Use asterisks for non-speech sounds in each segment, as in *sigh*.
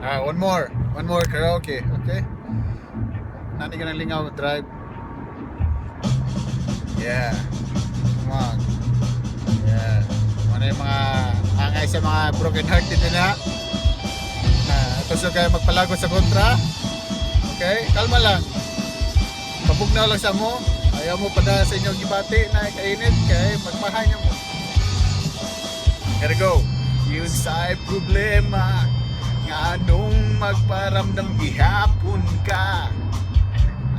Ah, one more. One more karaoke. Okay? Nani ka ng lingaw drive. Yeah. Come on. Yeah. Ano yung mga angay sa mga broken hearted na na gusto kayo magpalagot sa kontra. Okay? Kalma lang. Pabugnaw lang sa mo. Ayaw mo pada sa inyong gibati na kainit kay magmahay niyo mo. Here we go. Yun sa problema nga nung magparamdam gihapon ka.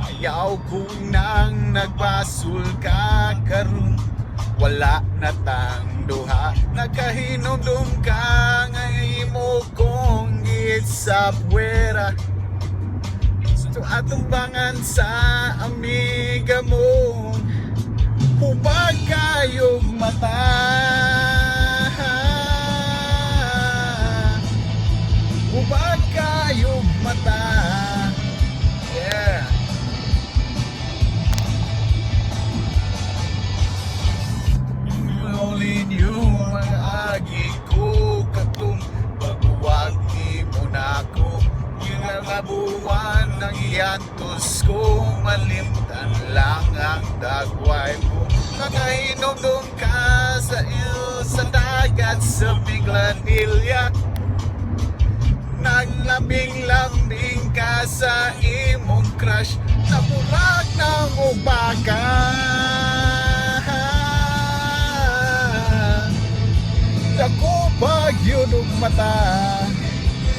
Ayaw ko nang nagbasul ka karon wala na tang duha. Nakahinumdum ka nga imo kong sa puwera So atumbangan sa amiga mo Hubag kayong mata iyantos ko Malimtan lang ang dagway mo. Nakahinom doon ka sa iyo Sa dagat sa Biglanilya Naglambing-lambing ka sa imong crush Nabulag ng ubaga Dako pag yun mata?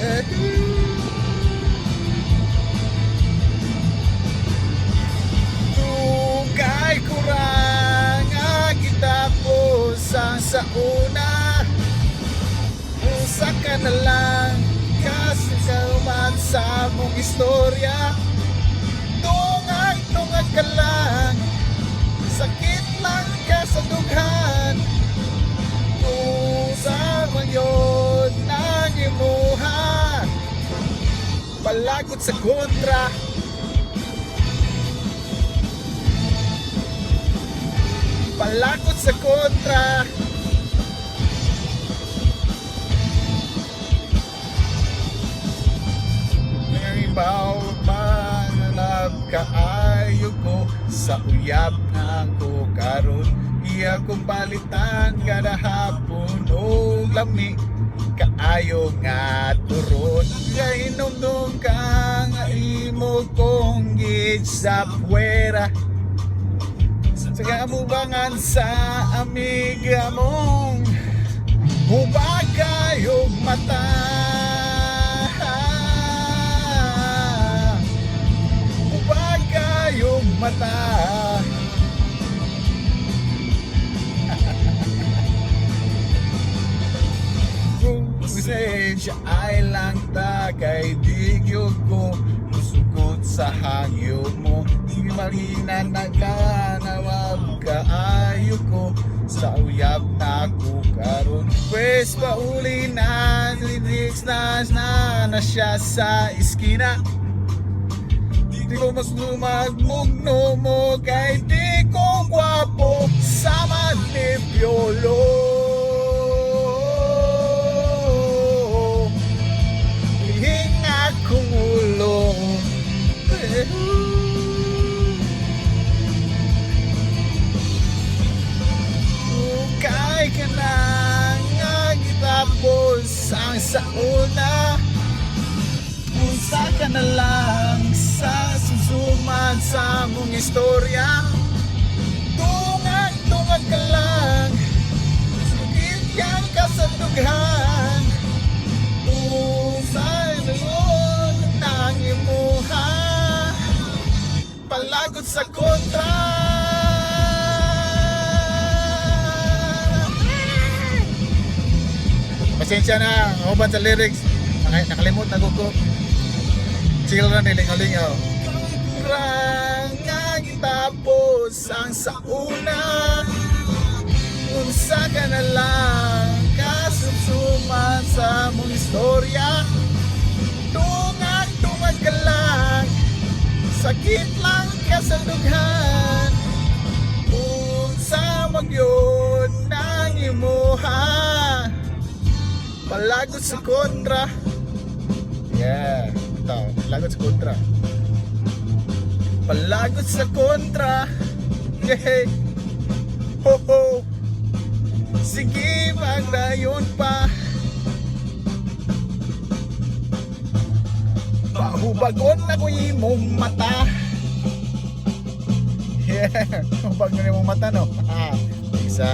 Eh, istorya. Tungag, tungag ka lang. Sakit lang ka sa dughan. Usa man yun ang imuha. Palagot sa kontra. Palakot sa kontra Halimbaw manalab kaayo ko. Sa uyab nga ko karon Iya kong palitan. Kada hapon O lami kaayo nga turon. Kahinomdom ka nga imo kong gid sa puwera sa kamubangan sa amiga mong Hubag kayong mata mata. *laughs* Kung siya ay lang tagay Digyog ko Musukot sa hangyo mo. Di marina naganawag kaayo ko Sa uyab na ko karon Pwes pauli na Lyrics na na na siya sa iskina Di ko mas lumagmugno mo Kay di ko gwapo Sa manipiolo Hihing akong ulo. Ukay ka na nga gitapos ang sa una Unsa ka na lang susuman sa mong istorya. Tungag, tungag ka lang. Sugit yan ka sa dughan Usay na yun ang imuha Palagot sa kontra. Pasensya na, uban sa lyrics. Naka- Nakalimut na ko. Chill na nilingalingaw Rang nga gitapos ang sa una. Unsa ka na lang Kasumsuman sa mong istorya? Tungag, tungag ka lang. Sakit lang ka sa dughan Unsa magyod nang imuha? Palagot sa kontra. Palagot sa kontra. Palagot sa kontra. Yay! Ho ho! Sige, magdayon pa. Pahubagon na ko imong mata. Yeah, *laughs* hubag na imong mata no. *laughs* Isa.